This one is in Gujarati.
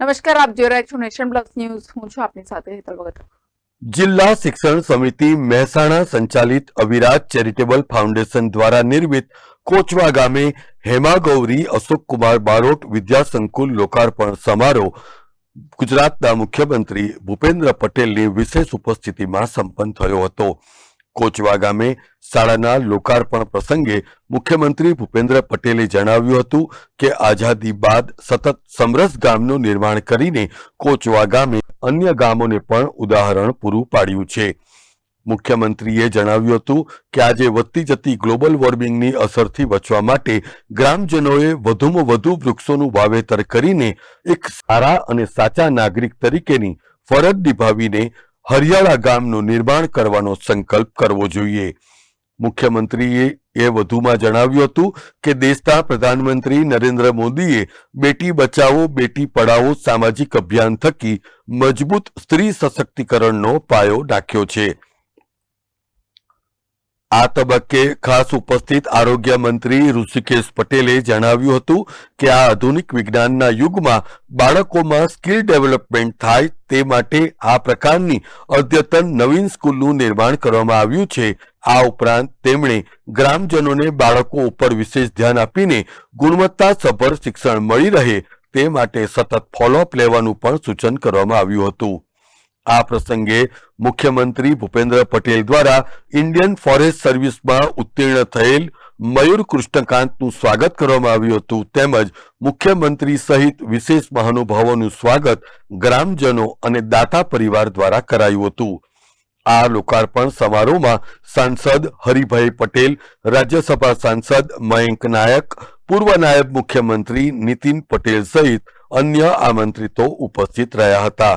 નમસ્કાર, આપ જોઈ રહ્યા છો નેશન પ્લસ ન્યૂઝ. હું છું આપની સાથે હેતલ ભગત. જિલ્લા શિક્ષણ સમિતિ મહેસાણા સંચાલિત અવિરાજ ચેરિટેબલ ફાઉન્ડેશન દ્વારા નિર્મિત કોચવા ગામે હેમા ગૌરી, અશોક કુમાર બારોટ વિદ્યા સંકુલ લોકાર્પણ સમારોહ ગુજરાતના મુખ્યમંત્રી ભૂપેન્દ્ર પટેલની વિશેષ ઉપસ્થિતિમાં સંપન્ન થયો હતો. કોચવા ગામે શાળાના લોકાર્પણ પ્રસંગે મુખ્યમંત્રી ભૂપેન્દ્ર પટેલે જણાવ્યું હતું કે આઝાદી બાદ સતત સમરસ ગામનું નિર્માણ કરીને કોચવા ગામે અન્ય ગામોને પણ ઉદાહરણ પૂરું પાડ્યું છે. મુખ્યમંત્રીએ જણાવ્યું હતું કે આજે વધતી જતી ગ્લોબલ વોર્મિંગની અસરથી બચવા માટે ગ્રામજનોએ વધુમાં વધુ વૃક્ષોનું વાવેતર કરીને એક સારા અને સાચા નાગરિક તરીકેની ફરજ નિભાવીને હરિયાળા ગામનું નિર્માણ કરવાનો સંકલ્પ કરવો જોઈએ. મુખ્યમંત્રીએ એ વધુમાં જણાવ્યું હતું કે દેશના પ્રધાનમંત્રી નરેન્દ્ર મોદીએ બેટી બચાવો, બેટી પઢાઓ સામાજિક અભિયાન થકી મજબૂત સ્ત્રી સશક્તિકરણનો પાયો નાખ્યો છે. આ તબક્કે ખાસ ઉપસ્થિત આરોગ્ય મંત્રી ઋષિકેશ પટેલે જણાવ્યું હતું કે આ આધુનિક વિજ્ઞાનના યુગમાં બાળકોમાં સ્કિલ ડેવલપમેન્ટ થાય તે માટે આ પ્રકારની અદ્યતન નવીન સ્કૂલનું નિર્માણ કરવામાં આવ્યું છે. આ ઉપરાંત તેમણે ગ્રામજનોને બાળકો ઉપર વિશેષ ધ્યાન આપીને ગુણવત્તાસભર શિક્ષણ મળી રહે તે માટે સતત ફોલોઅપ લેવાનું પણ સૂચન કરવામાં આવ્યું હતું. આ પ્રસંગે મુખ્યમંત્રી ભૂપેન્દ્ર પટેલ દ્વારા ઇન્ડિયન ફોરેસ્ટ સર્વિસમાં ઉત્તીર્ણ થયેલ મયુર કૃષ્ણકાંતનું સ્વાગત કરવામાં આવ્યું હતું. તેમજ મુખ્યમંત્રી સહિત વિશેષ મહાનુભાવોનું સ્વાગત ગ્રામજનો અને દાતા પરિવાર દ્વારા કરાયું હતું. આ લોકાર્પણ સમારોહમાં સાંસદ હરિભાઈ પટેલ, રાજ્યસભા સાંસદ મયંક નાયક, પૂર્વ નાયબ મુખ્યમંત્રી નીતિન પટેલ સહિત અન્ય આમંત્રિતો ઉપસ્થિત રહ્યા હતા.